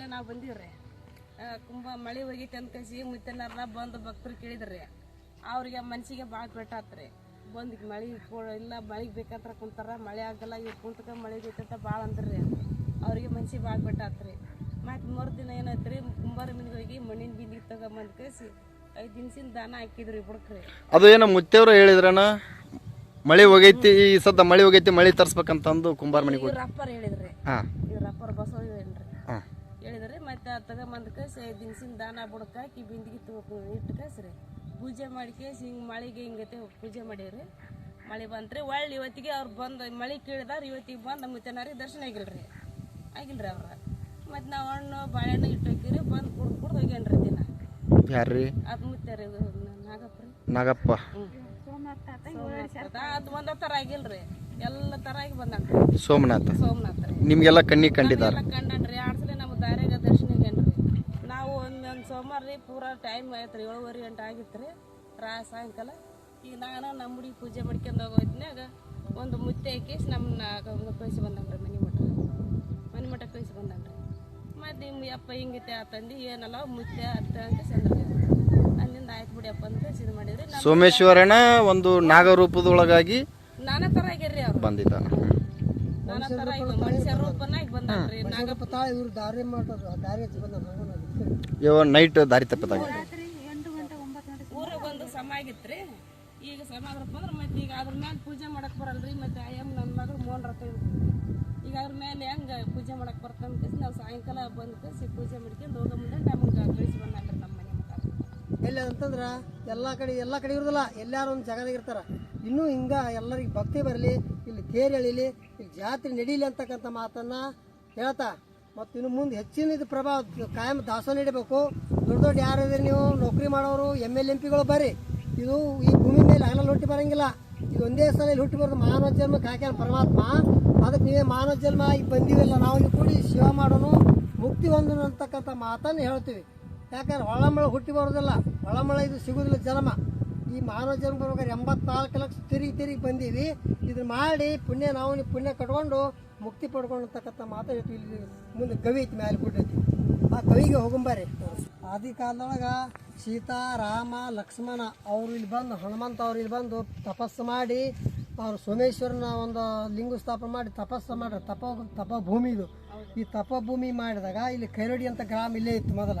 ಸಲ ನಾವು ಬಂದೀವಿ ರೀ ಕುಂಭ ಮಳೆ ಹೋಗಿತ್ತು ಅಂತ ಕಸಿ ಮುತ್ತನಾರನ್ನ ಬಂದು ಭಕ್ತರು ಕೇಳಿದ್ರಿ. ಅವ್ರಿಗೆ ಮನ್ಸಿಗೆ ಭಾಳ ಪೆಟ್ಟಾತ್ರಿ ಬಂದು ಮಳೆ ಇಲ್ಲ ಮಳೆಗೆ ಬೇಕಂತ ಕುಂತಾರ ಮಳೆ ಆಗಲ್ಲ ಇವ್ರು ಕುಂತಕ ಮಳೆ ಬೇಕಂತ ಭಾಳ ಅಂದ್ರಿ. ಅವ್ರಿಗೆ ಮನ್ಸಿಗೆ ಭಾಳ ಪೆಟ್ಟಾತ್ರಿ ಮತ್ತು ಮೂರು ದಿನ ಏನಾಯ್ತು ರೀ ಕುಂಬಾರ ಮನೆಗೆ ಹೋಗಿ ಮಣ್ಣಿನ ಬಿಂದಿಗೆ ತಗೊಂಬಂದು ಕಸಿ ಐದು ದಿನಸಿನ ದಾನ ಹಾಕಿದ್ರಿ ಬುಡಕ್ರಿ. ಅದು ಏನು ಮುತ್ತೆವ್ರು ಹೇಳಿದ್ರನ? ಮಳೆ ಹೋಗೈತಿ ಈ ಸದ್ದ ಮಳೆ ಹೋಗೈತಿ ಮಳೆ ತರ್ಸ್ಬೇಕಂತಂದು ಕುಂಬಾರ ಮನೆಗೆ ಹೋಗಿ. ಅಪ್ಪರ್ ಹೇಳಿದ್ರಿ. ಹಾಂ. ಇವ್ರ ಅಪ್ಪರ್ ಬಸವ ಏನ್ರಿ ಹಾಂ. ಹೇಳಿದ್ರಿ ಮತ್ತೆ ತಗೊಂಬಂದು ಕಸಿ ದಿನಸಿನ ದಾನ ಬುಡಕ್ಕೆ ಹಾಕಿ ಬಿಂದಿಗೆ ತಗೋ ಇಟ್ಟು ಕಸ್ರಿ ಪೂಜೆ ಮಾಡಿ ಕೇಸಿ ಹಿಂಗೆ ಮಳೆಗೆ ಹಿಂಗೈತೆ ಪೂಜೆ ಮಾಡೀವ್ರಿ ಮಳೆ ಬಂತ್ರಿ ಒಳ್ಳೆ ಇವತ್ತಿಗೆ ಅವ್ರು ಬಂದು ಮಳೆ ಕೇಳಿದಾರ ಇವತ್ತಿಗೆ ಬಂದು ಮುತ್ತನಾರಿ ದರ್ಶನ ಆಗಿಲ್ರಿ. ಆಗಿಲ್ರಿ ಅವ್ರ. ಮತ್ತು ನಾವು ಹಣ್ಣು ಬಾಳೆಹಣ್ಣು ಇಟ್ಟೋಕಿರಿ ಬಂದು ಕುಡ್ದು ಕುಡ್ದು ಹೋಗ್ಯಾನ್ರಿ ದಿನ. ಯಾರ್ರಿ? ಅದು ಮುತ್ತಾರಿ ನಾಗಪ್ಪ ರೀ. ನಾಗಪ್ಪ. ಅದು ಒಂದ ಥರ ಆಗಿಲ್ರಿ. ಎಲ್ಲ ಥರ ಆಗಿ ಬಂದನ್ರಿ. ಸೋಮನಾಥ. ಸೋಮನಾಥ ನಿಮಗೆಲ್ಲ ಕಣ್ಣಿಗೆ ಕಂಡಿದ್ದಾರೆ ಕಂಡನ್ರಿ ಎರಡು ದಾರ್ಯಾಗ ದರ್ಶನಿಗೇನ್ರಿ ನಾವು ಒಂದು ಒಂದು ಸೋಮವಾರ ರೀ ಪೂರ ಟೈಮ್ ಆಯ್ತು ರೀ ಏಳುವರೆ ಗಂಟೆ ಆಗಿತ್ತು ರೀ ರಾ ಸಾಯಂಕಾಲ. ಈಗ ನಾನು ನಮ್ಮ ಹುಡುಗಿ ಪೂಜೆ ಮಾಡ್ಕೊಂಡು ಹೋಗೋದ್ನಾಗ ಒಂದು ಮುತ್ತೆ ನಮ್ಮ ನಮ್ಮನ್ನ ಕಳಿಸಿ ಬಂದಂಗೆ ರೀ ಮನೆ ಮಠ. ಮನೆ ಮಠ ಕಳಿಸಿ ರೀ ಮತ್ತು ನಿಮ್ಮ ಅಪ್ಪ ಹಿಂಗೈತೆ ಆತಂದು ಏನಲ್ಲ ಮುತ್ತೆ ಅತ್ತ ಅಂತ ಸಂದ್ರ ಅಲ್ಲಿಂದ ಆಯ್ತು ಬಿಡಿಯಪ್ಪ ಅಂತ ಇದು ಮಾಡಿದ್ರಿ. ಸೋಮೇಶ್ವರಣ ಸೋಮೇಶ್ವರನ ಒಂದು ನಾಗರೂಪದೊಳಗಾಗಿ ನಾನಾ ಥರ ಆಗ್ಯಾರ್ರಿ ಅವ್ರು. ಬಂದಿದ್ದಾನ. ಇವ ನೈಟ್ ದಾರಿ ತಪ್ಪದಾಗ. ಊರಾಗ ಒಂದು ಸಮ ಆಗಿತ್ರಿ ಈಗ ಸಮ ಆದ್ರಪ್ಪ ಅಂದ್ರೆ ಮತ್ತೆ ಈಗ ಅದ್ರ ಮೇಲೆ ಪೂಜೆ ಮಾಡಕ್ ಬರಲ್ರಿ ಮತ್ತೆ ಆಯಮ್ ನನ್ನ ಮಗಳು ರಥ ಈಗ ಅದ್ರ ಮೇಲೆ ಹೆಂಗ ಪೂಜೆ ಮಾಡಕ್ ಬರ್ತಂತ ಕೇಸಿ ನಾವು ಸಾಯಂಕಾಲ ಬಂದು ಕೇಸಿ ಪೂಜೆ ಮಾಡ್ಕೊಂಡು ಹೋಗೋ ಮುಂದೆ ನಮ್ಗೆ ಕಳಿಸಿ ಬಂದ್ರಿ ನಮ್ಮ ಮನೆ ಮಠ. ಎಲ್ಲಿ ಅಂತಂದ್ರ ಎಲ್ಲಾ ಕಡೆ ಎಲ್ಲಾ ಕಡೆ ಇರೋದಿಲ್ಲ. ಎಲ್ಲಾರು ಒಂದು ಜಾಗದಾಗ ಇರ್ತಾರ. ಇನ್ನೂ ಹಿಂಗ ಎಲ್ಲರಿಗೆ ಭಕ್ತಿ ಬರಲಿ, ಇಲ್ಲಿ ತೇರು ಎಳೀಲಿ, ಇಲ್ಲಿ ಜಾತ್ರೆ ನಡೀಲಿ ಅಂತಕ್ಕಂಥ ಮಾತನ್ನು ಹೇಳ್ತಾ, ಮತ್ತು ಇನ್ನು ಮುಂದೆ ಹೆಚ್ಚಿನ ಇದು ಪ್ರಭಾವ ಕಾಯಂ ದಾಸೋಹ ನೀಡಬೇಕು. ದೊಡ್ಡ ದೊಡ್ಡ ಯಾರು ನೀವು? ನೌಕರಿ ಮಾಡೋರು ಎಂ ಎಲ್ ಎಂ ಪಿಗಳು ಬರ್ರಿ. ಇದು ಈ ಭೂಮಿ ಮೇಲೆ ಹಗಲ ಹುಟ್ಟಿ ಬರಂಗಿಲ್ಲ. ಇದು ಒಂದೇ ಸಲ ಇಲ್ಲಿ ಹುಟ್ಟಿ ಬರೋದು ಮಾನವ ಜನ್ಮಕ್ಕೆ ಹಾಕ್ಯಾನ ಪರಮಾತ್ಮ. ಅದಕ್ಕೆ ನೀವೇ ಮಾನವ ಜನ್ಮ, ಈಗ ಬಂದಿವಿಲ್ಲ ನಾವು ಇಲ್ಲಿ ಕೂಡಿ ಶಿವ ಮಾಡೋನು, ಮುಕ್ತಿ ಹೊಂದನು ಅಂತಕ್ಕಂಥ ಮಾತನ್ನು ಹೇಳ್ತೀವಿ. ಯಾಕಂದ್ರೆ ಹೊಳಮಳ ಹುಟ್ಟಿ ಬರೋದಿಲ್ಲ. ಹೊಳಮಳ ಇದು ಸಿಗೋದಿಲ್ಲ ಜನ್ಮ. ಈ ಮಾನವ ಜನ್ಮ ಬರ್ಬೇಕಾದ್ರೆ ಎಂಬತ್ನಾಲ್ಕು ಲಕ್ಷ ತಿರುಗಿ ತಿರುಗಿ ಬಂದೀವಿ. ಇದನ್ನ ಮಾಡಿ ಪುಣ್ಯ ನಾವು ಪುಣ್ಯ ಕಟ್ಕೊಂಡು ಮುಕ್ತಿ ಪಡ್ಕೊಂಡಿರ್ತಕ್ಕಂಥ ಮಾತು ಇಲ್ಲಿ ಮುಂದೆ ಗವಿ ಐತಿ ಮ್ಯಾಲೆ ಬಿಟ್ಟೈತಿ ಆ ಗವಿಗೆ ಹೋಗಂಬಾರಿ ಆದಿ ಕಾಲದೊಳಗ ಸೀತಾ, ರಾಮ, ಲಕ್ಷ್ಮಣ ಅವ್ರು ಇಲ್ಲಿ ಬಂದು, ಹನುಮಂತ ಅವ್ರು ಇಲ್ಲಿ ಬಂದು ತಪಸ್ಸು ಮಾಡಿ, ಅವ್ರು ಸೋಮೇಶ್ವರನ ಒಂದು ಲಿಂಗ ಸ್ಥಾಪನೆ ಮಾಡಿ ತಪಸ್ಸು ಮಾಡ್ರಿ ತಪ ತಪ ಭೂಮಿ ಇದು. ಈ ತಪ ಭೂಮಿ ಮಾಡಿದಾಗ ಇಲ್ಲಿ ಕೈರಡಿ ಅಂತ ಗ್ರಾಮ ಇಲ್ಲೇ ಇತ್ತು ಮೊದಲ.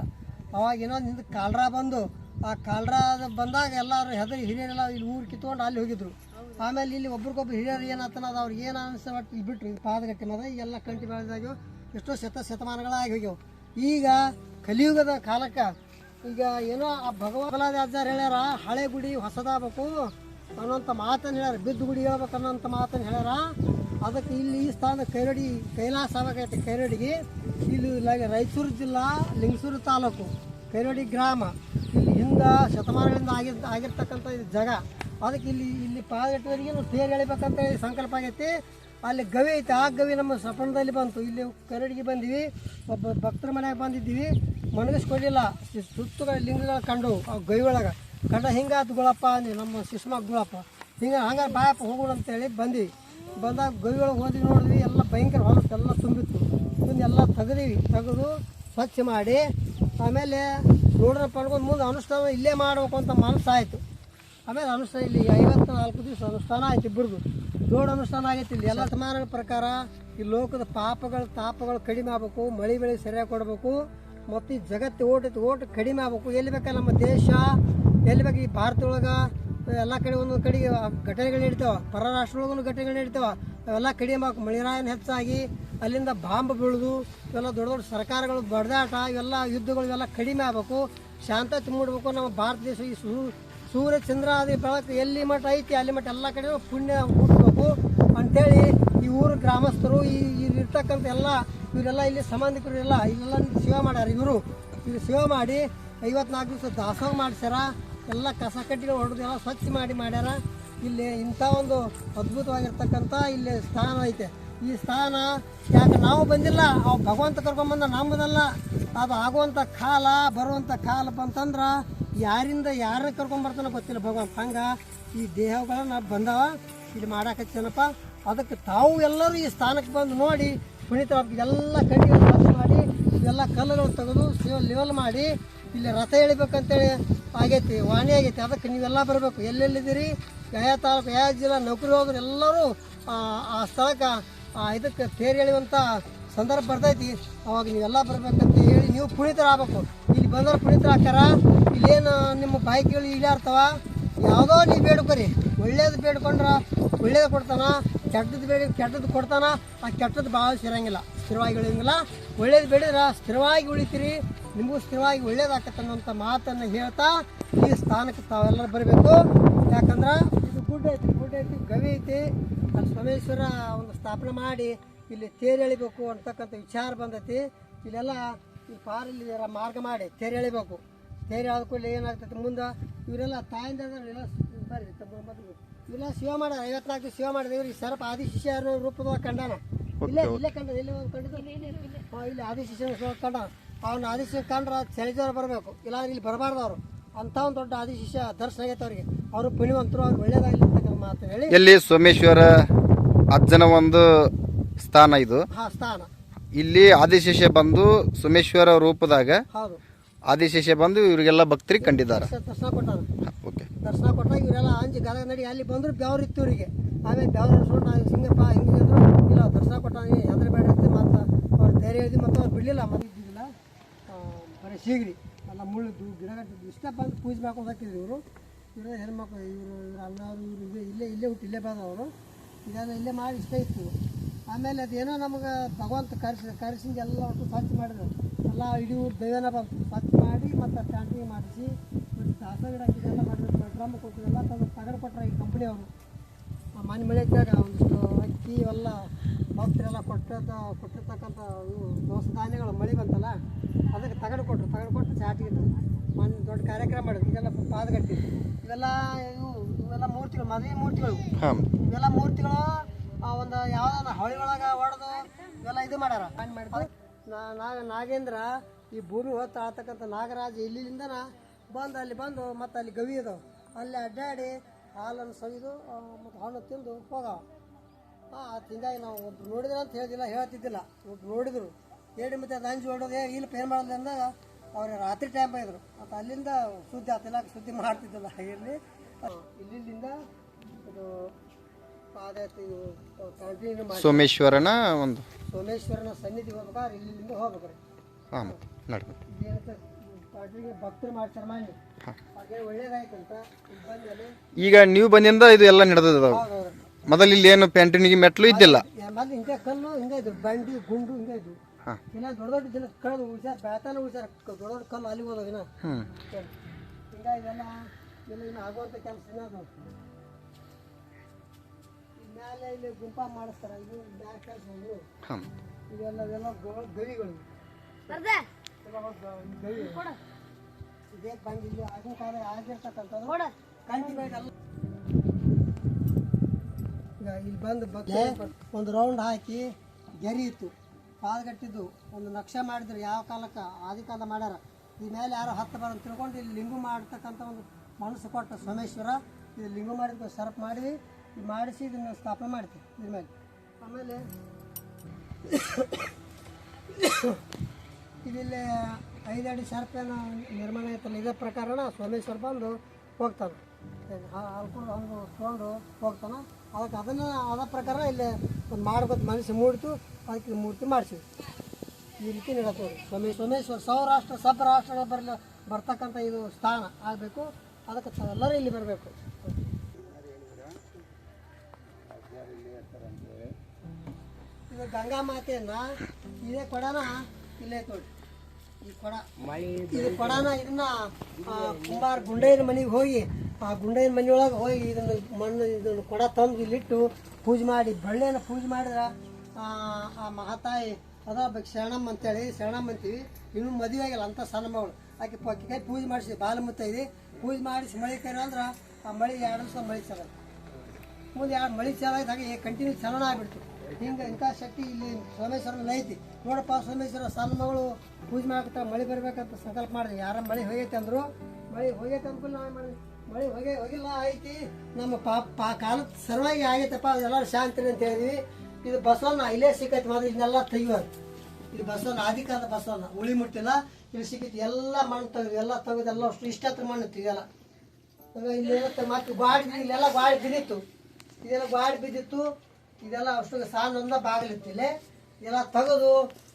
ಅವಾಗ ಏನೋ ನಿಂದು ಕಾಲ್ರಾ ಬಂದು ಆ ಕಾಲ್ರಾದ ಬಂದಾಗ ಎಲ್ಲರೂ ಹೆದರಿ ಹಿರಿಯರೆಲ್ಲ ಇಲ್ಲಿ ಊರು ಕಿತ್ಕೊಂಡು ಅಲ್ಲಿ ಹೋಗಿದ್ರು. ಆಮೇಲೆ ಇಲ್ಲಿ ಒಬ್ರಿಗೊಬ್ರು ಹಿರಿಯರು ಏನಾತನ ಅದ ಅವ್ರಿಗೆ ಏನು ಅನಿಸ್ತ ಒಟ್ಟು ಇಲ್ಲಿ ಬಿಟ್ರು ಇದು ಪಾದಗಟ್ಟಿ ಮದ ಎಲ್ಲ ಕಂಟಿ ಬೆಳೆದಾಗ್ಯವು, ಎಷ್ಟೋ ಶತ ಶತಮಾನಗಳಾಗಿ ಹೋಗ್ಯವು. ಈಗ ಕಲಿಯುಗದ ಕಾಲಕ್ಕೆ ಈಗ ಏನೋ ಆ ಭಗವದ್ರಾಜಾರ್ ಹೇಳ್ಯಾರ, ಹಳೆ ಗುಡಿ ಹೊಸದಾಗಬೇಕು ಅನ್ನೋಂಥ ಮಾತನ್ನು ಹೇಳ್ಯಾರ, ಬಿದ್ದು ಗುಡಿ ಹೇಳ್ಬೇಕು ಅನ್ನೋಂಥ ಮಾತನ್ನು ಹೇಳ್ಯಾರ. ಅದಕ್ಕೆ ಇಲ್ಲಿ ಈ ಸ್ಥಾನ ಕೈರಡಿ ಕೈಲಾಸ ಆಗೈತೆ ಕೈರಡಿಗೆ, ಇಲ್ಲಿ ರಾಯಚೂರು ಜಿಲ್ಲಾ, ಲಿಂಗಸೂರು ತಾಲೂಕು. ಕೈರಡಿ ಗ್ರಾಮ. ಇಲ್ಲಿ ಹಿಂದ ಶತಮಾನಗಳಿಂದ ಆಗಿರ್ ಆಗಿರ್ತಕ್ಕಂಥ ಇದು ಜಾಗ. ಅದಕ್ಕೆ ಇಲ್ಲಿ ಇಲ್ಲಿ ಪಾದಗಟ್ಟುವರಿಗೆ ತೇರು ಎಳಿಬೇಕಂತ ಹೇಳಿ ಸಂಕಲ್ಪ ಆಗೈತಿ. ಅಲ್ಲಿ ಗವಿ ಐತೆ. ಆ ಗವಿ ನಮ್ಮ ಸಪನದಲ್ಲಿ ಬಂತು. ಇಲ್ಲಿ ಕರಡಿಗೆ ಬಂದಿವಿ. ಒಬ್ಬ ಭಕ್ತರ ಮನೆಗೆ ಬಂದಿದ್ದೀವಿ. ಮನಗಿಸ್ಕೊಡಿಲ್ಲ ಸುತ್ತುಗಳ ಲಿಂಗಗಳ ಕಂಡು, ಆ ಗವಿ ಒಳಗೆ. ಕಂಡ ಹಿಂಗಾತು ಗುಳಪ್ಪ ಅಂದ್ವಿ. ನಮ್ಮ ಶಿಶುಮಾಗ ಗುಳಪ್ಪ. ಹಿಂಗೆ ಹಂಗಾರೆ ಬಾಯಪ್ಪ ಹೋಗೋಣ ಅಂತೇಳಿ ಬಂದ್ವಿ. ಬಂದಾಗ ಗವಿ ಒಳಗೆ ಹೋದ್ವಿ, ನೋಡಿದ್ವಿ. ಎಲ್ಲ ಭಯಂಕರ ಹೊಲಕ್ಕೆಲ್ಲ ತುಂಬಿತ್ತು. ಇನ್ನು ಎಲ್ಲ ತೆಗೆದಿವಿ. ತೆಗೆದು ಸ್ವಚ್ಛ ಮಾಡಿ ಆಮೇಲೆ ನೋಡ್ರ ಪಡ್ಕೊಂಡು ಮುಂದೆ ಅನುಷ್ಠಾನ ಇಲ್ಲೇ ಮಾಡಬೇಕು ಅಂತ ಮನಸ್ಸಾಯಿತು ಆಮೇಲೆ ಅನುಷ್ಠಾನ ಇಲ್ಲಿ ಐವತ್ತು ನಾಲ್ಕು ದಿವಸ ಅನುಷ್ಠಾನ ಆಯ್ತು ಇಬ್ಬರದು ದೊಡ್ಡ ಅನುಷ್ಠಾನ ಆಗೈತಿ ಇಲ್ಲಿ. ಎಲ್ಲ ಸಮಾನಗಳ ಪ್ರಕಾರ ಈ ಲೋಕದ ಪಾಪಗಳು ತಾಪಗಳು ಕಡಿಮೆ ಆಗಬೇಕು, ಮಳೆ ಬೆಳೆ ಸರಿಯಾಗಿ ಕೊಡಬೇಕು, ಮತ್ತು ಈ ಜಗತ್ತು ಓಟೈತಿ ಓಟ್ ಕಡಿಮೆ ಆಗಬೇಕು. ಎಲ್ಲಿ ಬೇಕಲ್ಲ ನಮ್ಮ ದೇಶ, ಎಲ್ಲಿ ಬೇಕು ಈ ಭಾರತ ಒಳಗೆ ಎಲ್ಲ ಕಡೆ ಒಂದೊಂದು ಕಡೆಗೆ ಘಟನೆಗಳು ನಡೀತಾವೆ. ಪರ ರಾಷ್ಟ್ರೊಳಗೂ ಘಟನೆಗಳು ನಡೀತಾವೆ. ಅವೆಲ್ಲ ಕಡಿಮೆ ಆಗಬೇಕು. ಮಳೆರಾಯನ ಹೆಚ್ಚಾಗಿ ಅಲ್ಲಿಂದ ಬಾಂಬ್ ಬೀಳುದು, ಇವೆಲ್ಲ ದೊಡ್ಡ ದೊಡ್ಡ ಸರ್ಕಾರಗಳು ಬಡದಾಟ, ಇವೆಲ್ಲ ಯುದ್ಧಗಳು ಇವೆಲ್ಲ ಕಡಿಮೆ ಆಗಬೇಕು. ಶಾಂತತೆ ಮೂಡಬೇಕು ನಮ್ಮ ಭಾರತ ದೇಶ ಈ ಸೂ, ಸೂರ್ಯ ಚಂದ್ರ ಆದಿ ಬೆಳಕು ಎಲ್ಲಿ ಮಠ ಐತಿ, ಅಲ್ಲಿ ಮಠ ಎಲ್ಲ ಕಡೆ ಪುಣ್ಯ ಹುಟ್ಟಬೇಕು ಅಂತೇಳಿ ಈ ಊರು ಗ್ರಾಮಸ್ಥರು, ಈ ಇಲ್ಲಿ ಇರ್ತಕ್ಕಂಥ ಎಲ್ಲ ಇವರೆಲ್ಲ ಇಲ್ಲಿ ಸಂಬಂಧಿಕರು ಎಲ್ಲ, ಇಲ್ಲೆಲ್ಲ ಸೇವೆ ಮಾಡ್ಯಾರ ಇವರು. ಇವ್ರು ಸೇವೆ ಮಾಡಿ ಐವತ್ನಾಲ್ಕು ದಿವಸ ದಾಸೋಹ ಮಾಡಿಸ್ಯಾರ. ಎಲ್ಲ ಕಸ ಕಡ್ಡಿಗಳು ಹೊಡೆದು ಎಲ್ಲ ಸ್ವಚ್ಛ ಮಾಡಿ ಮಾಡ್ಯಾರ. ಇಲ್ಲಿ ಇಂಥ ಒಂದು ಅದ್ಭುತವಾಗಿರ್ತಕ್ಕಂಥ ಇಲ್ಲಿ ಸ್ಥಾನ ಐತೆ. ಈ ಸ್ಥಾನ ಯಾಕೆ ನಾವು ಬಂದಿಲ್ಲ? ಅವ್ ಭಗವಂತ ಕರ್ಕೊಂಬಂದ ನಮ್ಮದಲ್ಲ ಅದು ಆಗುವಂಥ ಕಾಲ ಬರುವಂಥ ಕಾಲ ಬಂತಂದ್ರೆ ಯಾರಿಂದ ಯಾರನ್ನ ಕರ್ಕೊಂಬರ್ತಾನೋ ಗೊತ್ತಿಲ್ಲ ಭಗವಂತ. ಹಂಗೆ ಈ ದೇಹಗಳನ್ನ ಬಂದವ. ಇಲ್ಲಿ ಮಾಡಾಕತ್ತೇನಪ್ಪ ಅದಕ್ಕೆ ತಾವು ಎಲ್ಲರೂ ಈ ಸ್ಥಾನಕ್ಕೆ ಬಂದು ನೋಡಿ ಪುನೀತ ಎಲ್ಲ ಕಣ್ಣಿಗೆ ಮಾಡಿ ಇವೆಲ್ಲ ಕಲ್ಲುಗಳು ತೆಗೆದು ಸೇವ ಲೆವೆಲ್ ಮಾಡಿ ಇಲ್ಲಿ ರಥ ಎಳಿಬೇಕಂತೇಳಿ ಆಗೈತಿ ವಾಣಿ ಆಗೈತಿ. ಅದಕ್ಕೆ ನೀವೆಲ್ಲ ಬರಬೇಕು. ಎಲ್ಲೆಲ್ಲಿದ್ದೀರಿ? ಯಾವ ತಾಲೂಕು ಯಾವ ಜಿಲ್ಲಾ ನೌಕರಿ ಹೋದ್ರೆ ಎಲ್ಲರೂ ಆ, ಸ್ಥಳಕ್ಕೆ ಇದಕ್ಕೆ ತೇರು ಎಳೆಯುವಂಥ ಸಂದರ್ಭ ಬರ್ತೈತಿ. ಅವಾಗ ನೀವೆಲ್ಲ ಬರ್ಬೇಕಂತ ಹೇಳಿ ನೀವು ಪುನೀತರಾಗಬೇಕು ಇಲ್ಲಿ ಬಂದ್ರೆ ಪುನೀತರಾಗ್ತಾರ ಇಲ್ಲೇನು ನಿಮ್ಮ ಬಾಯ್ಕೆಗಳು ಇಲ್ಲಾರ್ತವ? ಯಾವುದೋ ನೀವು ಬೇಡ್ಕೊರಿ. ಒಳ್ಳೇದು ಬೇಡ್ಕೊಂಡ್ರೆ ಒಳ್ಳೇದು ಕೊಡ್ತಾನ ಕೆಟ್ಟದ್ದು ಬೇಡ ಕೆಟ್ಟದ್ದು ಕೊಡ್ತಾನ, ಆ ಕೆಟ್ಟದ್ದು ಭಾಳ ಸಿರಂಗಿಲ್ಲ ಸ್ಥಿರವಾಗಿ ಉಳಿಯಂಗಿಲ್ಲ. ಒಳ್ಳೇದು ಬೇಡಿದ್ರೆ ಸ್ಥಿರವಾಗಿ ಉಳಿತೀರಿ. ನಿಮಗೂ ಸ್ಥಿರವಾಗಿ ಒಳ್ಳೇದಾಗತ್ತೆ ಮಾತನ್ನು ಹೇಳ್ತಾ ಈ ಸ್ಥಾನಕ್ಕೆ ತಾವೆಲ್ಲರೂ ಬರಬೇಕು. ಯಾಕಂದ್ರೆ ಇದು ಗುಡ್ಡ ಐತಿ ಗುಡ್ಡ ಐತಿ, ಗವಿ ಐತಿ. ಅಲ್ಲಿ ಸೋಮೇಶ್ವರ ಒಂದು ಸ್ಥಾಪನೆ ಮಾಡಿ ಇಲ್ಲಿ ತೇರು ಎಳಿಬೇಕು ಅಂತಕ್ಕಂಥ ವಿಚಾರ ಬಂದೈತಿ. ಇಲ್ಲೆಲ್ಲ ಈ ಪಾರಲ್ಲಿ ಮಾರ್ಗ ಮಾಡಿ ತೇರು ಎಳಿಬೇಕು. ತೇರು ಎಳೆದ ಕೂಡಲೇ ಏನಾಗ್ತೈತಿ ಮುಂದೆ ಇವರೆಲ್ಲ ತಾಯಿಂದ ಎಲ್ಲ ಬರ್ರಿ ಮೊದಲು. ಇವೆಲ್ಲ ಶಿವ ಮಾಡ ಐವತ್ನಾಲ್ಕು ಶಿವ ಮಾಡಿದ. ಇವ್ರಿಗೆ ಸರ್ಪ ಆದಿ ಶಿಷ್ಯ ರೂಪದ ಕಂಡಾನ? ಇಲ್ಲೇ ಇಲ್ಲೇ ಕಂಡ ಇಲ್ಲಿ ಕಂಡಿದ್ದು ಇಲ್ಲಿ ಆದಿ ಶಿಷ್ಯ ಕಂಡ ಅವ್ನ ಆದಿ ಶಿಷ್ಯ ಕಂಡ್ರೆ ಚಳಿದವ್ರು ಬರಬೇಕು. ಇಲ್ಲ ಇಲ್ಲಿ ಬರಬಾರ್ದು ಅವರು. ಅಂಥ ಒಂದು ದೊಡ್ಡ ಆದಿಶಿಷ್ಯ ದರ್ಶನ ಆಗೈತೆ ಅವ್ರಿಗೆ. ಅವರು ಪುಣ್ಯವಂತರು ಅವ್ರು ಒಳ್ಳೇದಾಗಲಿ ಮಾತು ಹೇಳಿ ಎಲ್ಲಿ ಸೋಮೇಶ್ವರ ಅಜ್ಜನ ಒಂದು ಸ್ಥಾನ ಇದು. ಹಾ ಸ್ಥಾನ. ಇಲ್ಲಿ ಆದಿಶೇಷ ಬಂದು ಸೋಮೇಶ್ವರ ರೂಪದಾಗ ಹೌದು. ಆದಿಶೇಷ ಬಂದು ಇವರಿಗೆಲ್ಲ ಭಕ್ತರಿಗೆ ಕಂಡಿದ್ದಾರೆ. ದರ್ಶನ ಕೊಟ್ಟರು. ಓಕೆ. ದರ್ಶನ ಕೊಟ್ಟಾಗ ಇವರೆಲ್ಲ ಅಂಜಿ ಗದಗ ನಡಿ ಅಲ್ಲಿ ಬಂದ್ರು ಬೆವ್ರು ಇತ್ತು ಇವರಿಗೆ. ಆಮೇಲೆ ಬೆವ್ರು ಹರಿಸ್ಕೊಂಡು ನಾವು ಹಿಂಗಪ್ಪ ಹಿಂಗೆ ಅಂದ್ರು ಇಲ್ಲ ದರ್ಶನ ಕೊಟ್ಟಾಗ ಎದ್ರ ಬೇಡ ಅಂತ ಮತ್ತು ಅವ್ರು ಧೈರ್ಯ ಹೇಳಿದ್ವಿ ಮತ್ತು ಅವ್ರು ಬಿಡಲಿಲ್ಲ. ಮತ್ತೆ ಇದ್ದಿದ್ದಿಲ್ಲ. ಆ, ಬರೀ ಶೀಗ್ರಿ ಎಲ್ಲ ಮುಳ್ಳಿದ್ದು ಗಿಡಗಟ್ಟಿದ್ದು ಇಷ್ಟ ಬಂದು ಪೂಜೆ ಮಾಡ್ಕೊಂಡು ಹಾಕಿದ್ರು ಇವರು. ಇವರು ಹೆಣ್ಮಕ್ಳು, ಇವರು ಇವರು ಅಣ್ಣವರು ಇವರು ಇಲ್ಲೇ ಇಲ್ಲೇ ಇಲ್ಲೇ ಹುಟ್ಟು, ಇಲ್ಲೇ ಬಂದವರು. ಇದೆಲ್ಲ ಇಲ್ಲೇ ಮಾಡಿ ಇಷ್ಟ ಇತ್ತು. ಆಮೇಲೆ ಅದೇನೋ ನಮಗೆ ಭಗವಂತ ಕರೆಸಿ, ಕರೆಸಿಂದ ಎಲ್ಲ ಒಟ್ಟು ಸ್ವಚ್ಛ ಮಾಡಿದ್ರು. ಎಲ್ಲ ಇಡೀ ಊರು ದೈವನ ಬಂತು ಸ್ವಚ್ಛ ಮಾಡಿ ಮತ್ತು ಸ್ಟ್ಯಾಂಡಿಂಗ್ ಮಾಡಿಸಿ, ಮತ್ತು ದಾಸ ಗಿಡ ಇದೆಲ್ಲ ಮಾಡಿದ್ರು ಡ್ರಮ್ ಕೊಟ್ಟಿದ್ದೆಲ್ಲ ತಂದು ತಗಡು ಕೊಟ್ಟರೆ ಈ ಕಂಪ್ನಿಯವರು ಆ ಮನೆ ಇದ್ದಾಗ ಒಂದಿಷ್ಟು ಅಕ್ಕಿ, ಇವೆಲ್ಲ ಭಕ್ತರೆಲ್ಲ ಕೊಟ್ಟಿರ್ತ, ಕೊಟ್ಟಿರ್ತಕ್ಕಂಥ ಇವು ದೋಸ ಧಾನ್ಯಗಳು ಮಳೆ ಬಂತಲ್ಲ, ಅದಕ್ಕೆ ತಗಡು ಕೊಟ್ಟರು ತಗಡು ಕೊಟ್ಟು ಚಾಟಿಗಿಟ್ಟು ಮನೆ ದೊಡ್ಡ ಕಾರ್ಯಕ್ರಮ ಮಾಡಿದ್ರು. ಇದೆಲ್ಲ ಪಾದಗಟ್ಟಿ. ಇವೆಲ್ಲ ಇವು ಇವೆಲ್ಲ ಮೂರ್ತಿಗಳು ಮದುವೆ ಮೂರ್ತಿಗಳು. ಇವೆಲ್ಲ ಮೂರ್ತಿಗಳು ಒಂದು ಯಾವ್ದಾನ ಹೊಳಿ ಒಳಗೆ ಹೊಡೆದು ಇವೆಲ್ಲ ಇದು ಮಾಡ್ಯಾರ. ನಾಗ ನಾಗೇಂದ್ರ ಈ ಭೂಮಿ ಹೊತ್ತು ಆತಕ್ಕಂಥ ನಾಗರಾಜ ಇಲ್ಲಿಂದ ಬಂದು ಅಲ್ಲಿ ಬಂದು ಮತ್ತೆ ಅಲ್ಲಿ ಗವಿ ಇದಾವೆ ಅಲ್ಲಿ ಅಡ್ಡಾಡಿ ಹಾಲನ್ನು ಸವಿದು ಮತ್ತು ಹಣ್ಣು ತಿಂದು ಹೋಗವ. ಹಾಂ ತಿಂದಾಗಿ ಹಿಂಗಾಗಿ ನಾವು ಒಬ್ರು ನೋಡಿದ್ರೆ ಅಂತ ಹೇಳಿದಿಲ್ಲ ಹೇಳ್ತಿದ್ದಿಲ್ಲ. ಒಬ್ರು ನೋಡಿದ್ರು. ಹೇಳಿ ಮತ್ತೆ ಅದು ಅಂಜು ಹೊಡೋದು ಇಲ್ಲಿ ಪೇನ್ ಮಾಡೋದು ಅಂದಾಗ ಅವ್ರು ರಾತ್ರಿ ಟೈಮ್ ಇದ್ರು. ಮತ್ತೆ ಅಲ್ಲಿಂದ ಸುದ್ದಿ ಆತಿಲ್ಲ ಸುದ್ದಿ ಮಾಡ್ತಿದ್ದಿಲ್ಲ ಇಲ್ಲಿ. ಇಲ್ಲಿಂದ ಇದು ಪಾದಯಾತ್ರೆ ಇದು ಕಂಟಿನ್ಯೂ ಮಾಡಿ. ಸೋಮೇಶ್ವರನ ಒಂದು ಸೋಮೇಶ್ವರನ ಸನ್ನಿಧಿ ಹೋಗ್ಬೇಕಾದ್ರೆ ಇಲ್ಲಿಂದ ಹೋಗ್ಬೇಕ್ರಿ ಹಾಂ ಭಕ್ತರು ಮಾಡ್ತಾರೆ ಮಾಡಿ ಒಳ್ಳೇದಾಯ್ತಂತ ಈಗ ನೀವು ಬಂದಿಂದ ಇದು ಎಲ್ಲ ನಡೆದದ ಮೊದಲು ಇಲ್ಲಿ ಏನು ಪ್ಯಾಂಟಿನಿಗೆ ಮೆಟ್ಲು ಇದ್ದಿಲ್ಲ. ಹಿಂಗೆ ಕಲ್ಲು ಹಿಂಗೆ ಬಂಡಿ ಗುಂಡು ಹಿಂಗೆ ಹಾಂ. ಇಲ್ಲ ದೊಡ್ಡ ದೊಡ್ಡ ದಿನ ಕಳೆದು ಉಳ್ಸ್ಯಾರ ಬ್ಯಾತಾನ ಉಳ್ಸ್ಯಾರ ದೊಡ್ಡ ದೊಡ್ಡ ಕಲ್ಲು ಅಲ್ಲಿ ಹೋದವು ಹಿಂಗೆ ಇದೆಲ್ಲ ಇಲ್ಲ ಇನ್ನು ಆಗುವಂಥ ಕೆಲಸ ಇಲ್ಲಿ ಮೇಲೆ ಇಲ್ಲಿ ಗುಂಪ ಮಾಡಿಸ್ತಾರ ಇದು ಬ್ಯಾಕ್ ಕೆಲಸ ಗವಿಗಳು. ಇದೇ ಆಗಿನ ಕಾಲ ಆಗಿರ್ತಕ್ಕಂಥದ್ದು. ಈಗ ಇಲ್ಲಿ ಬಂದು ಬಗ್ಗೆ ಒಂದು ರೌಂಡ್ ಹಾಕಿ ಗೆರಿ ಇತ್ತು. ಪಾದಗಟ್ಟಿದ್ದು ಒಂದು ನಕ್ಷೆ ಮಾಡಿದ್ರು ಯಾವ ಕಾಲಕ್ಕೆ ಆದಿ ಕಾಲ ಮಾಡ್ಯಾರ ಈ ಮೇಲೆ ಯಾರೋ ಹತ್ತು ಬಾರ ಅಂತ ತಿಳ್ಕೊಂಡು ಇಲ್ಲಿ ಲಿಂಗು ಮಾಡ್ತಕ್ಕಂಥ ಒಂದು ಮನಸ್ಸು ಕೊಟ್ಟ ಸೋಮೇಶ್ವರ ಇದು ಲಿಂಗು ಮಾಡಿದ ಸರ್ಪ್ ಮಾಡಿ ಇದು ಮಾಡಿಸಿ ಇದನ್ನು ಸ್ಥಾಪನೆ ಮಾಡ್ತೀವಿ ಇದ್ರ ಮೇಲೆ ಆಮೇಲೆ ಇದಿಲ್ಲಿ ಐದು ಅಡಿ ಏನು ನಿರ್ಮಾಣ ಆಯ್ತಲ್ಲ ಇದೇ ಪ್ರಕಾರನ ಸೋಮೇಶ್ವರ ಬಂದು ಹೋಗ್ತಾನೆ ಅಲ್ಕೊಂಡು ಹಂಗೆ ತೊಗೊಂಡು ಹೋಗ್ತಾನೆ ಅದಕ್ಕೆ ಅದನ್ನು ಅದ ಪ್ರಕಾರ ಇಲ್ಲಿ ಒಂದು ಮಾಡ್ಬೇಕು ಮನಸ್ಸು ಮೂಡಿತು ಅದಕ್ಕೆ ಮೂರ್ತಿ ಮಾಡಿಸಿವಿ ಈ ರೀತಿ ನಡೀತದೆ ಸ್ವಾಮಿ ಸೋಮೇಶ್ವರ ಸೌರಾಷ್ಟ್ರ ಸಬ್ ರಾಷ್ಟ್ರಗಳ ಬರಲಿ ಬರ್ತಕ್ಕಂಥ ಇದು ಸ್ಥಾನ ಆಗಬೇಕು. ಅದಕ್ಕೆ ಎಲ್ಲರೂ ಇಲ್ಲಿ ಬರಬೇಕು. ಇದು ಗಂಗಾ ಮಾತೆಯನ್ನ ಇದೇ ಕೊಡನ? ಇಲ್ಲೇ ನೋಡಿ ಈ ಕೊಡ. ಇದು ಕೊಡನ ಇದನ್ನ ಕುಂಬಾರ್ ಗುಂಡಯ್ಯನ ಮನೆಗೆ ಹೋಗಿ ಆ ಗುಂಡಯ್ಯನ ಮನೆಯೊಳಗೆ ಹೋಗಿ ಇದನ್ನು ಮಣ್ಣು ಇದನ್ನು ಕೊಡ ತಂದು ಇಲ್ಲಿಟ್ಟು ಪೂಜೆ ಮಾಡಿ ಬಳ್ಳಿಯನ್ನು ಪೂಜೆ ಮಾಡಿದ್ರೆ ಆ, ಮಹಾತಾಯಿ ಅದ ಬೇಕು ಶರಣಮ್ಮ ಅಂತೇಳಿ ಶರಣಮ್ಮ ಅಂತೀವಿ. ಇನ್ನೂ ಮದುವೆ ಆಗಿಲ್ಲ ಅಂತ ಸಣ್ಣ ಮಗಳು. ಆಕೆ ಕೈ ಪೂಜೆ ಮಾಡಿಸಿ ಬಾಲು ಮುತ್ತೈದಿ. ಪೂಜೆ ಮಾಡಿಸಿ ಮಳೆ ಕರೆ ಅಂದ್ರೆ ಆ ಮಳೆ ಎರಡು ದಿವಸ ಮಳೆ ಚಲ ಮುಂದೆ ಎರಡು ಮಳೆ ಚಾಲಾಗಿದಾಗ ಕಂಟಿನ್ಯೂ ಚಲನ ಆಗ್ಬಿಡ್ತು. ಹಿಂಗೆ ಇಂಥ ಶಕ್ತಿ ಇಲ್ಲಿ ಸೋಮೇಶ್ವರನ ಐತಿ. ನೋಡಪ್ಪ ಸೋಮೇಶ್ವರ ಸಣ್ಣ ಮಗಳು ಪೂಜೆ ಮಾಡ್ತಾ ಮಳೆ ಬರಬೇಕಂತ ಸಂಕಲ್ಪ ಮಾಡಿದ್ವಿ ಯಾರ ಮಳೆ ಹೋಗೈತೆ ಅಂದರು ಮಳೆ ಹೋಗೈತೆ ಅಂದ್ಕೊಂಡು ನಾವು ಮಾಡಿದ್ವಿ? ಮಳೆ ಹೋಗೇ ಹೋಗಿಲ್ಲ ಐತಿ ನಮ್ಮ ಪಾಪ, ಪಾ, ಕಾಲ ಸರ್ವಾಗಿ ಆಗೈತಪ್ಪ ಎಲ್ಲರೂ ಶಾಂತಿ ಅಂತ ಹೇಳಿದ್ವಿ. ಇದು ಬಸವನ್ನ ಇಲ್ಲೇ ಸಿಕ್ಕೈತಿ ಮಾತ್ರ, ಇದನ್ನೆಲ್ಲ ತೆಗಿಯೋದು. ಇಲ್ಲಿ ಬಸವನ ಆದಿಕಾಲದ ಬಸವನ ಉಳಿ ಮುಟ್ಟಿಲ್ಲ. ಇಲ್ಲಿ ಸಿಕ್ಕಿತ್ತು ಎಲ್ಲ ಮಣ್ಣು ತೆಗೆದು, ಎಲ್ಲ ತೆಗೆದು, ಎಲ್ಲ ಅಷ್ಟು ಇಷ್ಟ ಹತ್ರ ಮಣ್ಣು ತೆಗೆಯಲ್ಲ. ಇಲ್ಲಿ ಮತ್ತೆ ಗಾಡಿ ಇಲ್ಲೆಲ್ಲ ಗಾಡಿ ಬಿದ್ದಿತ್ತು. ಇದೆಲ್ಲ ಗಾಡಿ ಬಿದ್ದಿತ್ತು. ಇದೆಲ್ಲ ಅಷ್ಟು ಸಾಲೊಂದ ಬಾಗಿಲಿತ್ತು ಇಲ್ಲೇ ಇದೆಲ್ಲ ತೆಗೆದು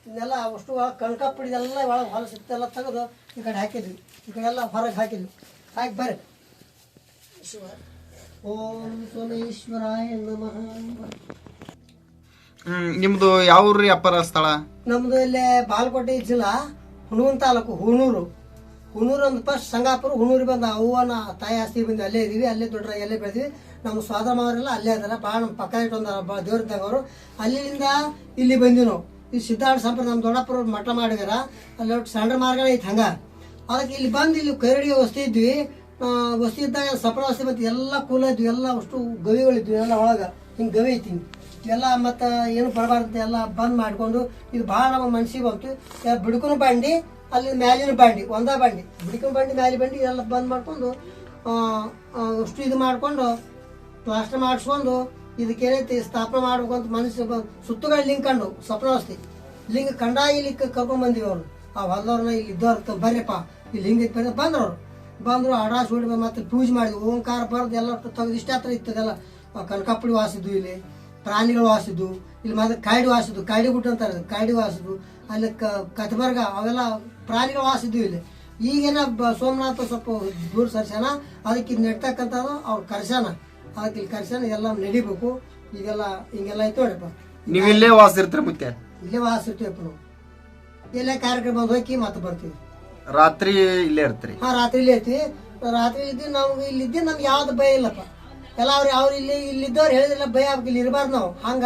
ಇದೆಲ್ಲ ಅಷ್ಟು ಕಣ್ಕಪ್ಪಿಡಿದೆಲ್ಲ ಒಳಗೆ ಹೊಲಸಿತ್ತೆಲ್ಲ ತೆಗೆದು ಈ ಕಡೆ ಹಾಕಿದ್ವಿ. ಈ ಕಡೆ ಎಲ್ಲ ಹೊರಗೆ ಹಾಕಿದ್ವಿ. ಹಾಕಿ ಬರ್ರಿ. ಓಂ ಸೋಮೇಶ್ವರಾಯ ನಮಃ. ಹ್ಮ್ ನಿಮ್ದು ಯಾವ ಊರ್ರಿ ಅಪ್ಪರ ಸ್ಥಳ? ನಮ್ದು ಇಲ್ಲಿ ಬಾಲ್ಕೋಟೆ ಜಿಲ್ಲಾ ಹುಣೂನ್ ತಾಲೂಕು ಹುಣೂರು. ಹುಣೂರು ಒಂದು ಫಸ್ಟ್ ಸಂಗಾಪುರ ಹುಣೂರಿಗೆ ಬಂದ ಅವ್ವನ ತಾಯಿ ಆಸ್ತಿ ಬಂದು ಅಲ್ಲೇ ಇದೀವಿ ಅಲ್ಲೇ ದೊಡ್ಡ ಅಲ್ಲೇ ಬೆಳೆದ್ವಿ. ನಮ್ಮ ಸ್ವಾದ ಮಾವರೆಲ್ಲ ಅಲ್ಲೇ ಅದಾರ ಭಾಳ ನಮ್ಮ ಪಕ್ಕ ಇಟ್ಟೊಂದ ದೇವ್ರದಾಗ ಅವರು. ಅಲ್ಲಿಂದ ಇಲ್ಲಿ ಬಂದ್ವಿ ನಾವು. ಈ ಸಿದ್ಧಾರ್ಥ ಸಂಪ್ರದಾಯ ನಮ್ಮ ದೊಡ್ಡಪ್ಪರು ಮಠ ಮಾಡಿದಾರ. ಅಲ್ಲಿ ಒಟ್ಟು ಸಣ್ಣ ಮಾರ್ಗ ಐತೆ ಹಂಗ. ಅದಕ್ಕೆ ಇಲ್ಲಿ ಬಂದು ಇಲ್ಲಿ ಕರಡಿ ವಸ್ತಿ ಇದ್ವಿ. ಆ, ವಸ್ತಿ ಮತ್ತು ಎಲ್ಲ ಕೂಲ ಇದ್ವಿ ಎಲ್ಲ ಅಷ್ಟು ಗವಿಗಳಿದ್ವಿ ಎಲ್ಲ ಒಳಗೆ. ಹಿಂಗೆ ಗವಿ ಐತಿ ಎಲ್ಲ ಮತ್ತು ಏನು ಬರಬಾರ್ದು ಎಲ್ಲ ಬಂದ್ ಮಾಡ್ಕೊಂಡು ಇದು ಭಾಳ ನಮ್ಮ ಮನ್ಸಿಗೆ ಬಂತು. ಬಿಡ್ಕೊನು ಬಂಡಿ ಅಲ್ಲಿ ಮ್ಯಾಲಿನ ಬಂಡಿ ಒಂದ ಬಂಡಿ. ಬಿಡ್ಕೊನ ಬಂಡಿ ಮ್ಯಾಲಿ ಬಂಡಿ ಎಲ್ಲ ಬಂದ್ ಮಾಡ್ಕೊಂಡು ಅಷ್ಟು ಇದು ಮಾಡ್ಕೊಂಡು ಪ್ಲಾಸ್ಟರ್ ಮಾಡಿಸ್ಕೊಂಡು ಇದಕ್ಕೆ ಏನೈತಿ ಸ್ಥಾಪನೆ ಮಾಡ್ಬೇಕು ಅಂತ ಮನಸ್ಸು ಸುತ್ತುಗಳು ಲಿಂಕ್ ಕಂಡು ಸ್ವಪ್ನವಸ್ತಿ ಲಿಂಗ ಕಂಡ ಇಲ್ಲಿ ಕರ್ಕೊಂಡ್ ಆ ಹೊಲದವ್ರನ್ನ ಇಲ್ಲಿ ಇದ್ದವ್ರ ಬರ್ರಿಪ್ಪ. ಇಲ್ಲಿ ಹಿಂಗೆ ಬಂದ್ರೆ ಬಂದ್ರು ಅವ್ರು. ಬಂದ್ರು ಅಡ ಸುಡಿ ಮತ್ತೆ ಪೂಜೆ ಮಾಡಿದ್ವಿ. ಓಂಕಾರ ಬರ್ದು ಎಲ್ಲ ತೆಗೆದು ಇಷ್ಟ ಹತ್ರ ಇತ್ತದೆಲ್ಲ ಕನಕಪ್ಪಡಿ ವಾಸಿದ್ವು ಇಲ್ಲಿ ಪ್ರಾಣಿಗಳು ವಾಸಿದ್ವು ಇಲ್ಲಿ ಮತ್ತೆ ಕಾಯ್ಡಿ ವಾಸಿದ್ವು ಕಾಯ್ಡಿ ಗುಟ್ಟು ಅಂತಾರೆ ಕಾಯ್ಡಿ ವಾಸಿದ್ವು ಅಲ್ಲಿ ಕ ಕಥಬರ್ಗ ಅವೆಲ್ಲ ಪ್ರಾಣಿಗಳು ವಾಸಿದ್ವು ಇಲ್ಲಿ. ಈಗೇನ ಸೋಮನಾಥ ಸ್ವಲ್ಪ ದೂರ ಸರಿಸ್ಯಾನ ಅದಕ್ಕೆ ಇದು ನೆಡ್ತಕ್ಕಂಥದ್ದು ಅವ್ರು ಕರ್ಸ್ಯಾನ ಅದಕ್ಕೆ ಇಲ್ಲಿ ಕರ್ಸ್ಯಾನ ಇದೆಲ್ಲ ನಡಿಬೇಕು. ಈಗೆಲ್ಲ ಹಿಂಗೆಲ್ಲ ಐತೆ ನೋಡಪ್ಪ. ನೀವು ಇಲ್ಲೇ ವಾಸಿರ್ತೀರ ಮುತ್ತೆ ಇಲ್ಲೇ ವಾಸ ಇರ್ತೀವಪ್ಪ ನಾವು. ಎಲ್ಲೇ ಕಾರ್ಯಕ್ರಮ ಹೋಗಿ ಮತ್ತೆ ಬರ್ತೀವಿ. ರಾತ್ರಿ ಇಲ್ಲೇ ಇರ್ತೀರಿ? ಹಾ ರಾತ್ರಿ ಇಲ್ಲೇ ಐತಿ ರಾತ್ರಿ ಇದ್ದು ನಮ್ಗೆ ಇಲ್ಲಿ ಇದ್ದು ನಮ್ಗೆ ಯಾವ್ದು ಭಯ ಇಲ್ಲಪ್ಪ. ಎಲ್ಲ ಅವ್ರು ಅವ್ರು ಇಲ್ಲಿ ಇಲ್ಲಿದ್ದವ್ರು ಹೇಳಿದಿಲ್ಲ ಭಯ ಆಗ್ಬೇಕು. ಇಲ್ಲಿ ಇರಬಾರ್ದು ನಾವು. ಹಂಗ?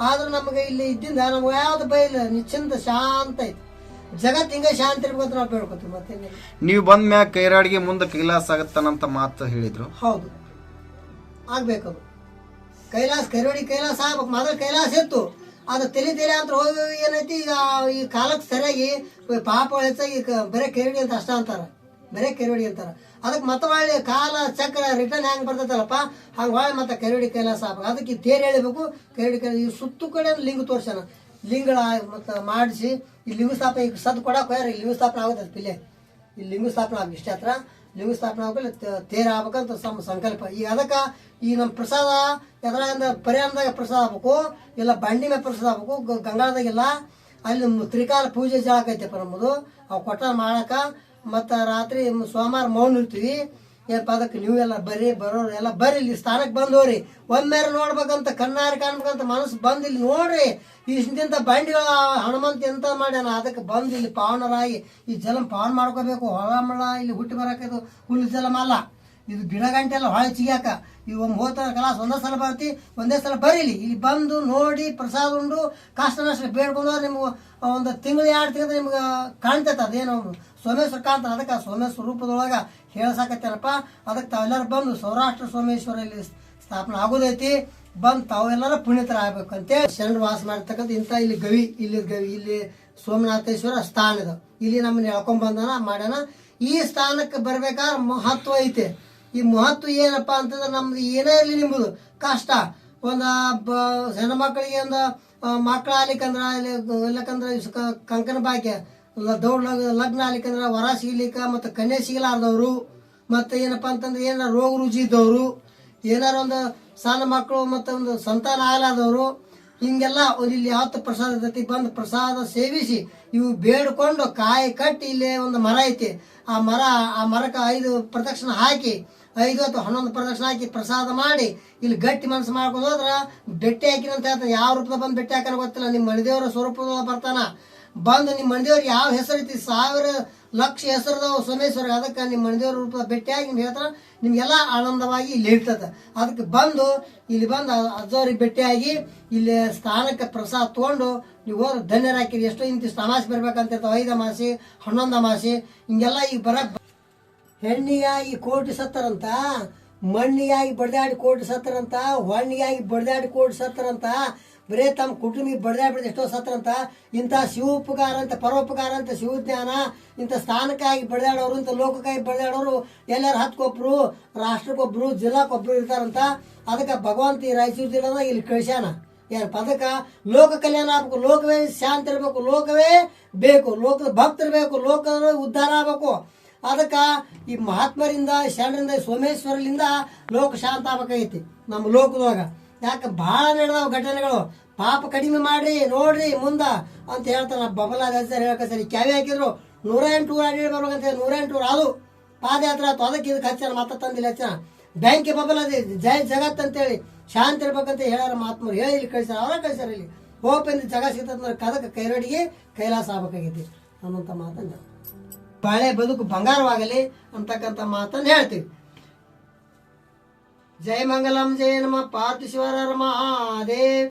ಆದ್ರೂ ನಮಗೆ ಇಲ್ಲಿ ಇದ್ದಿಂದ ನಮ್ಗೆ ಯಾವ್ದು ಭಯ ಇಲ್ಲ. ನಿಶ್ಚಿಂತ ಶಾಂತ ಐತಿ. ಜಗತ್ ಹಿಂಗೆ ಶಾಂತಿ ಇರ್ಬೇಕಂತ ನಾವು ಬೇಡ್ಕೊತೀವಿ. ಮತ್ತೆ ನೀವು ಬಂದ ಮ್ಯಾಗ ಕೈರಾಡಿಗೆ ಮುಂದೆ ಕೈಲಾಸ ಆಗತ್ತನಂತ ಮಾತು ಹೇಳಿದ್ರು. ಹೌದು. ಆಗ್ಬೇಕದು ಕೈಲಾಸ ಕೈರೋಡಿ ಕೈಲಾಸ ಆಗ್ಬೇಕು. ಮೊದಲು ಕೈಲಾಸ ಇತ್ತು. ಅದು ತಲೆ ತಲೆ ಅಂತ ಹೋಗಿ ಏನೈತಿ, ಈಗ ಈ ಕಾಲಕ್ಕೆ ಸರಿಯಾಗಿ ಪಾಪ ಹೆಚ್ಚಾಗಿ ಬರೇ ಕೆರಡಿ ಅಂತ ಅಷ್ಟ ಅಂತಾರ. ಬರೇ ಕೆರಡಿ ಅಂತಾರ. ಅದಕ್ಕೆ ಮತ್ತೆ ಹೊಳ್ಳಿ ಕಾಲ ಚಕ್ರ ರಿಟರ್ನ್ ಹೆಂಗ್ ಬರ್ತೈತಲ್ಲಪ್ಪ? ಹಂಗ ಹೊಳ್ಳಿ ಮತ್ತೆ ಕೆರಡಿ ಕೈಲಾಸ ಆಗ್ಬೇಕು ಅದಕ್ಕೆ ತೇರು ಎಳಿಬೇಕು ಕೆರಡಿ ಕೈ ಈ ಸುತ್ತು ಕಡೆ ಲಿಂಗ ತೋರ್ಸ್ಯಾನ. ಲಿಂಗಳ ಮತ್ತೆ ಮಾಡಿಸಿ, ಈ ಲಿಂಗ ಸ್ಥಾಪನೆ ಈಗ ಸದ್ ಕೊಡಕ್ಕೆ ಈ ಲಿಂಗ ಸ್ಥಾಪನೆ ಆಗುತ್ತೆ ಪಿಲ್ಲೆ. ಈ ಲಿಂಗ ಸ್ಥಾಪನೆ ಆಗ ಇಷ್ಟ ಹತ್ರ. ಲಿಂಗ ಸ್ಥಾಪನೆ ಆಗಲಿ ತೇರ ಆಗ್ಬೇಕಂತ ಸಮ ಸಂಕಲ್ಪ. ಈಗ ಅದಕ್ಕೆ ಈ ನಮ್ಮ ಪ್ರಸಾದ ಎದ್ರಾಗಿಂದ ಪರಿಹಾರದಾಗ ಪ್ರಸಾದ ಆಗ್ಬೇಕು, ಇಲ್ಲ ಬಂಡಿ ಮೇಲೆ ಪ್ರಸಾದ ಆಗ್ಬೇಕು, ಗ- ಗಂಗಾಳದಾಗಿಲ್ಲ ಅಲ್ಲಿ ತ್ರಿಕಾಲ ಪೂಜೆ ಜಾಗೈತೆಪ್ಪ ನಮ್ಮದು. ಅವು ಕೊಟ್ಟ ಮಾಡಕ, ಮತ್ತು ರಾತ್ರಿ ಸೋಮವಾರ ಮೌನ ಇರ್ತೀವಿ ಏನಪ್ಪ ಅದಕ್ಕೆ ನೀವೆಲ್ಲ ಬರೀ ಬರೋರು, ಎಲ್ಲ ಬರ್ರಿ ಇಲ್ಲಿ ಸ್ಥಾನಕ್ಕೆ ಬಂದವ್ರಿ. ಒಮ್ಮೆ ನೋಡ್ಬೇಕಂತ, ಕಣ್ಣಾರಿ ಕಾಣ್ಬೇಕಂತ ಮನಸ್ಸು ಬಂದು ಇಲ್ಲಿ ನೋಡ್ರಿ, ಇಷ್ಟಿಂತ ಬಂಡಿಗಳ ಹನುಮಂತ ಎಂತ ಮಾಡ್ಯಾನ? ಅದಕ್ಕೆ ಬಂದು ಇಲ್ಲಿ ಪಾವನರಾಗಿ ಈ ಜಲ ಪಾವನ ಮಾಡ್ಕೋಬೇಕು. ಹೊಳ ಮಳ, ಇಲ್ಲಿ ಹುಟ್ಟಿ ಬರಕ್ಕೆ ಹುಲ್ಲು ಜಲಮ ಅಲ್ಲ. ಇದು ಗಿಡ ಗಂಟೆ ಎಲ್ಲ ಹೊಳೆ ಚಿಗ್ಯಾಕ. ಇವು ಒಮ್ಮೆ ಹೋತ ಕಲಾಸ್ ಒಂದೇ ಸಲ ಬರ್ತಿ, ಒಂದೇ ಸಲ ಬರೀಲಿ. ಇಲ್ಲಿ ಬಂದು ನೋಡಿ, ಪ್ರಸಾದ ಉಂಡು, ಕಷ್ಟ ನಷ್ಟ ಬೇಡ್ಕೊಂಡು ನಿಮ್ಗೆ ಒಂದು ತಿಂಗಳು ಎರಡು ತಿಂಗಳು ನಿಮ್ಗೆ ಕಾಣ್ತೈತೆ ಅದೇನು ಸೋಮೇಶ್ವರ ಕಾಣ್ತಾರೆ ಅದಕ್ಕೆ ಸೋಮೇಶ್ವರ ರೂಪದೊಳಗೆ ಹೇಳಸಾಕತ್ತೇನಪ್ಪ? ಅದಕ್ಕೆ ತಾವೆಲ್ಲರೂ ಬಂದು ಸೌರಾಷ್ಟ್ರ ಸೋಮೇಶ್ವರ ಇಲ್ಲಿ ಸ್ಥಾಪನೆ ಆಗೋದೈತಿ. ಬಂದು ತಾವೆಲ್ಲರ ಪುಣ್ಯತರ ಆಗ್ಬೇಕು ಅಂತೇಳಿ ಶರಣ ವಾಸ ಮಾಡ್ತಕ್ಕಂಥ ಇಂಥ ಇಲ್ಲಿ ಗವಿ ಇಲ್ಲಿ ಗವಿ, ಇಲ್ಲಿ ಸೋಮನಾಥೇಶ್ವರ ಸ್ಥಾನ ಇದು. ಇಲ್ಲಿ ನಮ್ಮನ್ನ ಎಳ್ಕೊಂಡ್ ಬಂದನ ಮಾಡ್ಯಾನ. ಈ ಸ್ಥಾನಕ್ಕೆ ಬರ್ಬೇಕಾದ್ರೆ ಮಹತ್ವ ಐತೆ. ಈ ಮಹತ್ವ ಏನಪ್ಪಾ ಅಂತಂದ್ರೆ ನಮ್ದು ಏನೇ ಇರಲಿ ನಿಮ್ಮದು ಕಷ್ಟ. ಒಂದು, ಬ ಮಕ್ಕಳಿಗೆ ಒಂದು ಮಕ್ಳು ಆಗ್ಲಿಕ್ಕಂದ್ರ ಇಲ್ಲಿ ಇಲ್ಲಕಂದ್ರೆ ಕಂಕಣ ಭಾಗ್ಯ ದೌಡ್ ಲಗ್- ಲಗ್ನ ಆಗ್ಲಿಕ್ಕಂದ್ರ ವರ ಸಿಗ್ಲಿಕ್ಕ ಮತ್ತು ಕನ್ಯೆ ಸಿಗಲಾರ್ದವ್ರು. ಮತ್ತೆ ಏನಪ್ಪಾ ಅಂತಂದ್ರೆ ಏನಾರ ರೋಗ ರುಜಿ ಇದ್ದವರು. ಏನಾರ ಒಂದು ಸಣ್ಣ ಮಕ್ಕಳು ಮತ್ತೆ ಒಂದು ಸಂತಾನ ಆಗಲಾದವರು ಹಿಂಗೆಲ್ಲ ಇಲ್ಲಿ ಯಾವತ್ತು ಪ್ರಸಾದ ಇರ್ತೈತಿ ಬಂದು ಪ್ರಸಾದ ಸೇವಿಸಿ ಇವು ಬೇಡ್ಕೊಂಡು ಕಾಯಿ ಕಟ್ಟಿ ಇಲ್ಲೇ ಒಂದು ಮರ ಐತಿ. ಆ ಮರ, ಆ ಮರಕ್ಕೆ ಐದು ಪ್ರದಕ್ಷಿಣೆ ಹಾಕಿ ಐದು ಅಥವಾ ಹನ್ನೊಂದು ಪ್ರದಕ್ಷಿಣ ಹಾಕಿ ಪ್ರಸಾದ ಮಾಡಿ ಇಲ್ಲಿ ಗಟ್ಟಿ ಮನಸ್ಸು ಮಾಡ್ಕೊಂಡು ಹೋದ್ರ ಬೆಟ್ಟಿ ಹಾಕಿನಂತ ಹೇಳ್ತಾನೆ ಯಾವ ರೂಪದ ಬಂದು ಬೆಟ್ಟಿ ಹಾಕೋಣ ಗೊತ್ತಿಲ್ಲ. ನಿಮ್ಮ ಮಣಿದೇವರ ಸ್ವರೂಪದ ಬರ್ತಾನ. ಬಂದು ನಿಮ್ಮ ಮಣಿದೇವ್ರಿಗೆ ಯಾವ ಹೆಸರು ಐತಿ? ಸಾವಿರ ಲಕ್ಷ ಹೆಸರದವು ಸೋಮೇಶ್ವರ. ಅದಕ್ಕೆ ನಿಮ್ಮ ಮಣಿದೇವ್ರ ರೂಪದ ಭೇಟಿಯಾಗಿ ನಿಮ್ಗೆ ಹೇಳ್ತಾರ. ನಿಮ್ಗೆಲ್ಲ ಆನಂದವಾಗಿ ಇಲ್ಲಿ ಇರ್ತದೆ. ಅದಕ್ಕೆ ಬಂದು ಇಲ್ಲಿ ಬಂದು ಅಜ್ಜವ್ರಿಗೆ ಭೇಟಿಯಾಗಿ ಇಲ್ಲಿ ಸ್ಥಾನಕ್ಕೆ ಪ್ರಸಾದ ತೊಗೊಂಡು ನೀವು ಹೋದ್ರೆ ಧನ್ಯರಾಕಿರಿ. ಎಷ್ಟೋ ಇಂತಿಷ್ಟು ಅಮಾಸೆ ಬರ್ಬೇಕಂತ ಐದು ಅಮಾಸೆ, ಹನ್ನೊಂದು ಅಮಾಸೆ, ಹಿಂಗೆಲ್ಲ ಈಗ ಬರಕ್ ಹೆಣ್ಣಿಗಾಗಿ ಕೋಟಿ ಸತ್ತರಂತ ಮಣ್ಣಿಯಾಗಿ ಬಡ್ದಾಡಿ ಕೋಟಿ ಸತ್ತರಂತ ಹೊಣ್ಣಿಯಾಗಿ ಬಡ್ದಾಡಿ ಕೋಟಿ ಸತ್ತರಂತ, ಬರೇ ತಮ್ಮ ಕುಟುಂಬಿಗೆ ಬಡ್ದಾಡಿ ಬಿಡದೆ ಎಷ್ಟೋ ಸತ್ತರಂತ, ಇಂಥ ಶಿವೋಪಕಾರ ಅಂತ, ಪರೋಪಕಾರ ಅಂತ, ಶಿವಜ್ಞಾನ, ಇಂಥ ಸ್ಥಾನಕ್ಕಾಗಿ ಬಡ್ದಾಡೋರು, ಇಂಥ ಲೋಕಕ್ಕಾಗಿ ಬಡ್ದಾಡೋರು, ಎಲ್ಲರೂ ಹತ್ಕೊಬ್ರು, ರಾಷ್ಟ್ರಕ್ಕೊಬ್ರು, ಜಿಲ್ಲಾಕ್ಕೊಬ್ರು ಇರ್ತಾರಂತ, ಅದಕ್ಕೆ ಭಗವಂತ ಈ ರಾಯಚೂರು ಜಿಲ್ಲೆನ ಇಲ್ಲಿ ಕಳಿಸ್ಯಾನ. ಏನು ಪದಕ? ಲೋಕ ಕಲ್ಯಾಣ ಆಗ್ಬೇಕು, ಲೋಕವೇ ಶಾಂತಿ ಇರಬೇಕು, ಲೋಕವೇ ಬೇಕು, ಲೋಕದ ಭಕ್ತರು ಲೋಕದ ಉದ್ಧಾರ ಆಗ್ಬೇಕು. ಅದಕ್ಕೆ ಈ ಮಹಾತ್ಮರಿಂದ ಶರಣರಿಂದ ಸೋಮೇಶ್ವರಲಿಂದ ಲೋಕ ಶಾಂತ ಆಗ್ಬೇಕಾಗೈತಿ ನಮ್ಮ ಲೋಕದೊಳಗ. ಯಾಕೆ ಭಾಳ ನಡೆದಾವ ಘಟನೆಗಳು. ಪಾಪ ಕಡಿಮೆ ಮಾಡ್ರಿ, ನೋಡ್ರಿ, ಮುಂದ ಅಂತ ಹೇಳ್ತಾರ ಬಬಲಾ ಹೆಸರು ಹೇಳಕ ಸರಿ. ಕ್ಯಾವಿ ಹಾಕಿದ್ರು ನೂರ ಎಂಟು ಊರ ಅಡ್ಡಿ ಬರ್ಬೇಕಂತ ನೂರ ಎಂಟು ಊರು ಅದು ಪಾದಯಾತ್ರೆ ಆಯ್ತು ಅದಕ್ಕೆ ಇದಕ್ಕೆ ಹಚ್ಚಾರ ಮತ್ತೆ ತಂದಿಲ್ಲ ಹಚ್ಚಾರ ಬ್ಯಾಂಕಿ ಬಬಲ ಜೈ ಜಗತ್ ಅಂತೇಳಿ ಶಾಂತಿ ಇರ್ಬೇಕಂತ ಹೇಳ್ಯಾರ ಮಹಾತ್ಮರು. ಹೇಳಿ ಇಲ್ಲಿ ಕಳಿಸ್ಯಾರ, ಅವರ ಕಳಿಸ್ಯಾರ ಇಲ್ಲಿ. ಹೋಪಿಂದ ಜಗ ಸಿಗ್ತಂದ್ರೆ ಕದಕ ಕೈರಡಿಗೆ ಕೈಲಾಸ ಆಗ್ಬೇಕಾಗೈತಿ. ಅನ್ನೋಂಥ ಮಾತನ್ನ ಬಾಳೆ ಬದುಕು ಬಂಗಾರವಾಗಲಿ ಅಂತಕ್ಕಂಥ ಮಾತನ್ನ ಹೇಳ್ತೀವಿ. ಜಯ ಮಂಗಲಂ ಜಯ ನಮ ಪಾರ್ಥಿಶ್ವರ ಮಹಾದೇವ್.